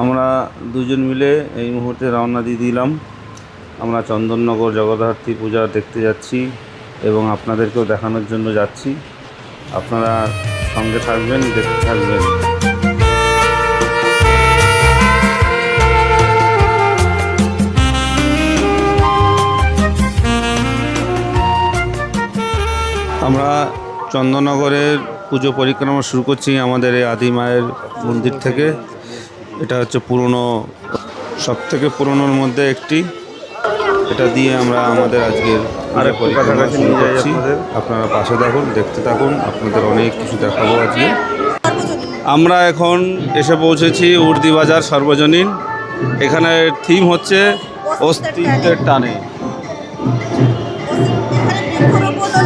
আমরা দুজন মিলে এই মুহূর্তে রওনা দিয়ে দিলাম। আমরা চন্দননগর জগদ্ধাত্রী পূজা দেখতে যাচ্ছি এবং আপনাদেরকেও দেখানোর জন্য যাচ্ছি। আপনারা সঙ্গে থাকবেন, দেখতে থাকবেন। আমরা চন্দননগরের পুজো পরিক্রমা শুরু করছি আমাদের এই আদি মায়ের মন্দির থেকে। এটা হচ্ছে পুরনো সব থেকে পুরনোর মধ্যে একটি। এটা দিয়ে আমরা আমাদের আজকের পরিক্রমা শুরু করছি। আপনারা পাশে থাকুন দেখতে থাকুন আপনাদের অনেক কিছু দেখাবো আজকে। আমরা এখন এসে পৌঁছেছি উর্দি বাজার সর্বজনীন। এখানে থিম হচ্ছে অস্তিত্বের টানে।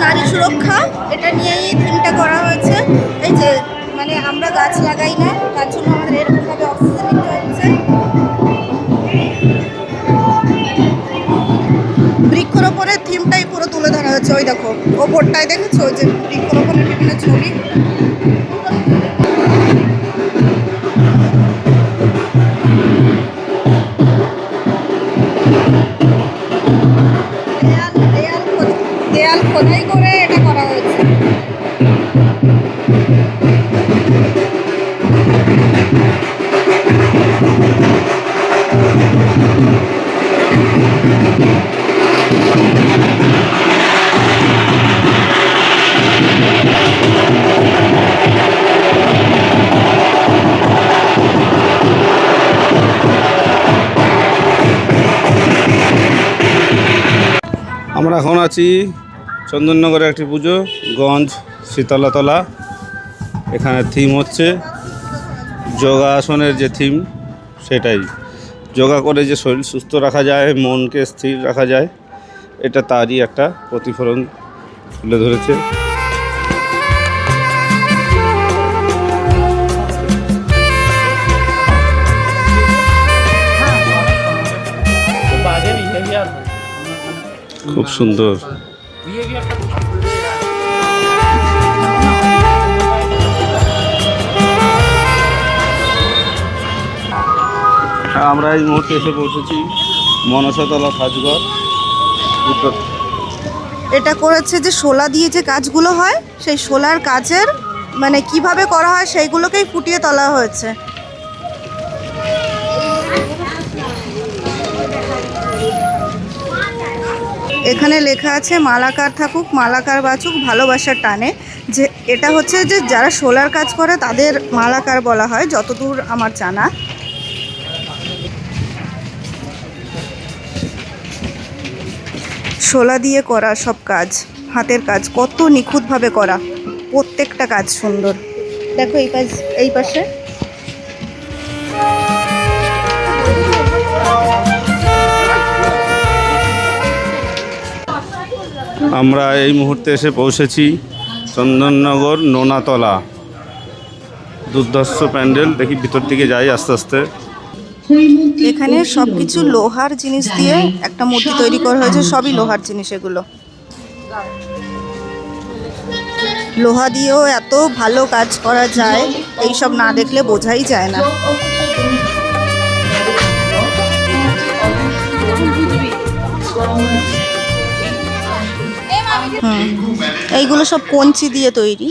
নারী সুরক্ষা এটা নিয়েই থিমটা করা হয়েছে। এই যে মানে আমরা গাছ লাগাই না তার জন্য আমাদের অক্সিজেন হচ্ছে বৃক্ষরোপণের থিমটাই পুরো তুলে ধরা হয়েছে, ওই দেখো, ওপরটায় দেখেছ যে বৃক্ষরোপণের বিভিন্ন ছবি? দেয়াল দেয়াল দেয়াল খোদাই করে এটা করা হয়েছে। এখন আছি চন্দননগরে একটি পুজো, গঞ্জ, শীতলাতলা। এখানে থিম হচ্ছে যোগাসনের যে থিম সেটাই। যোগা করে যে শরীর সুস্থ রাখা যায়, মনকে স্থির রাখা যায়, এটা তারই একটা প্রতিফলন তুলে ধরেছে। খুব সুন্দর। আমরা এই মুহূর্তে এসে পৌঁছেছি মনসাতলা উত্তর এটা করেছে যে শোলা দিয়ে যে কাজগুলো হয়, সেই শোলার কাজের মানে কীভাবে করা হয় সেইগুলোকেই ফুটিয়ে তোলা হয়েছে। এখানে লেখা আছে, মালাকার থাকুক, মালাকার বাচুক, ভালোবাসার টানে। যে, এটা হচ্ছে যে, যারা শোলার কাজ করে, তাদের মালাকার বলা হয়, যতদূর আমার জানা। শোলা দিয়ে করা সব কাজ, হাতের কাজ, কত নিখুঁতভাবে করা, প্রত্যেকটা কাজ সুন্দর। দেখো এই পাশ, এই পাশে। আমরা এই মুহূর্তে এসে পৌঁছেছি চন্দননগর নোনাতলা। দুর্ধর্ষ প্যান্ডেল, দেখি ভিতর দিকে যাই আস্তে আস্তে। এখানে সব কিছু লোহার জিনিস দিয়ে একটা মূর্তি তৈরি করা হয়েছে, সবই লোহার জিনিস এগুলো। লোহা দিয়েও এত ভালো কাজ করা যায় এই সব না দেখলে বোঝাই যায় না। হুম এইগুলো সব কঞ্চি দিয়ে তৈরি।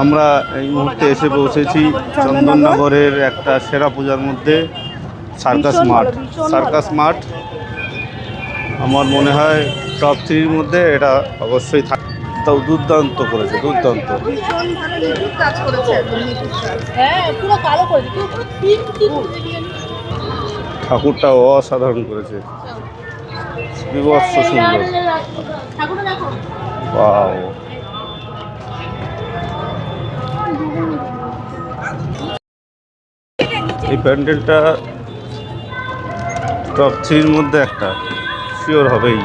আমরা এই মুহূর্তে এসে পৌঁছেছি চন্দননগরের একটা সেরা পূজার মধ্যে সার্কাস মাঠ। সার্কাস মাঠ আমার মনে হয় টপ থ্রির মধ্যে এটা অবশ্যই থাক তাও দুর্দান্ত করেছে দুর্দান্ত। হ্যাঁ ঠাকুরটা অসাধারণ করেছে। বিভৎস সুন্দর। Wow. এই প্যান্ডেলটা টপ থ্রির মধ্যে একটা শিওর হবেই।